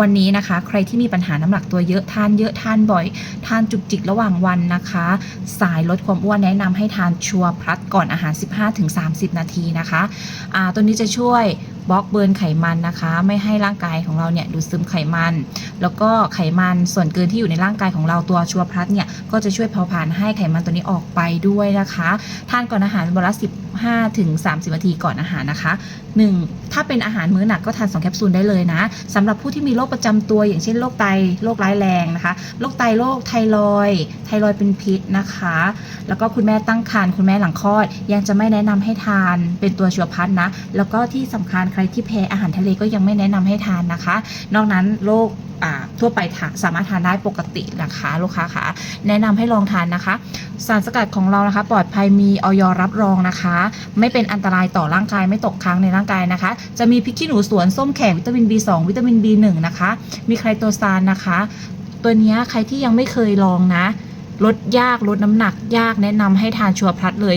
วันนี้นะคะ ใครที่มีปัญหาน้ำหนักตัวเยอะทานเยอะทานบ่อย ทานจุกจิกระหว่างวันนะคะ สายลดความอ้วนแนะนำให้ทานชัวร์พลัดก่อนอาหาร 15-30 นาทีนะคะอ่าตัวนี้จะช่วยบล็อกเบิร์นไขมันนะคะ ไม่ให้ร่างกายของเราเนี่ยดูดซึมไขมัน แล้วก็ไขมันส่วนเกินที่อยู่ในร่างกายของเราตัวชัวร์พลัสเนี่ยก็จะช่วยเผาผลาญให้ไขมันตัวนี้ออกไปด้วยนะคะ ทานก่อนอาหารวันละ 15ถึง30นาทีก่อนอาหารนะคะ 1. ถ้าเป็นอาหารมื้อหนักก็ทาน 2 แคปซูลได้เลยนะสำหรับผู้ที่มีโรคประจำตัวอย่างเช่นโรคไตโรคร้ายแรงนะคะโรคไตโรคไทรอยไทรอยเป็นพิษนะคะ แล้วก็คุณแม่ตั้งครรภ์คุณแม่หลังคลอด ยังจะไม่แนะนำให้ทานเป็นตัวชัวร์พัดนะ แล้วก็ที่สำคัญใครที่แพ้อาหารทะเลก็ยังไม่แนะนำให้ทานนะคะ นอกนั้นโรค ทั่วไปทานสามารถทานได้ปกตินะคะ ลูกค้าคะแนะนำให้ลองทานนะคะ สารสกัดของเรานะคะ ปลอดภัยมีออยรับรองนะคะ ไม่เป็นอันตรายต่อร่างกายไม่ตกค้างในร่างกายนะคะ จะมีพริกขี้หนูสวนส้มแขกวิตามิน B2 วิตามิน B1 นะคะ มีไคโตซานนะคะ ตัวนี้ใครที่ยังไม่เคยลองนะลดยากลดน้ำหนักยากแนะนำให้ทานชัวร์พลัดเลย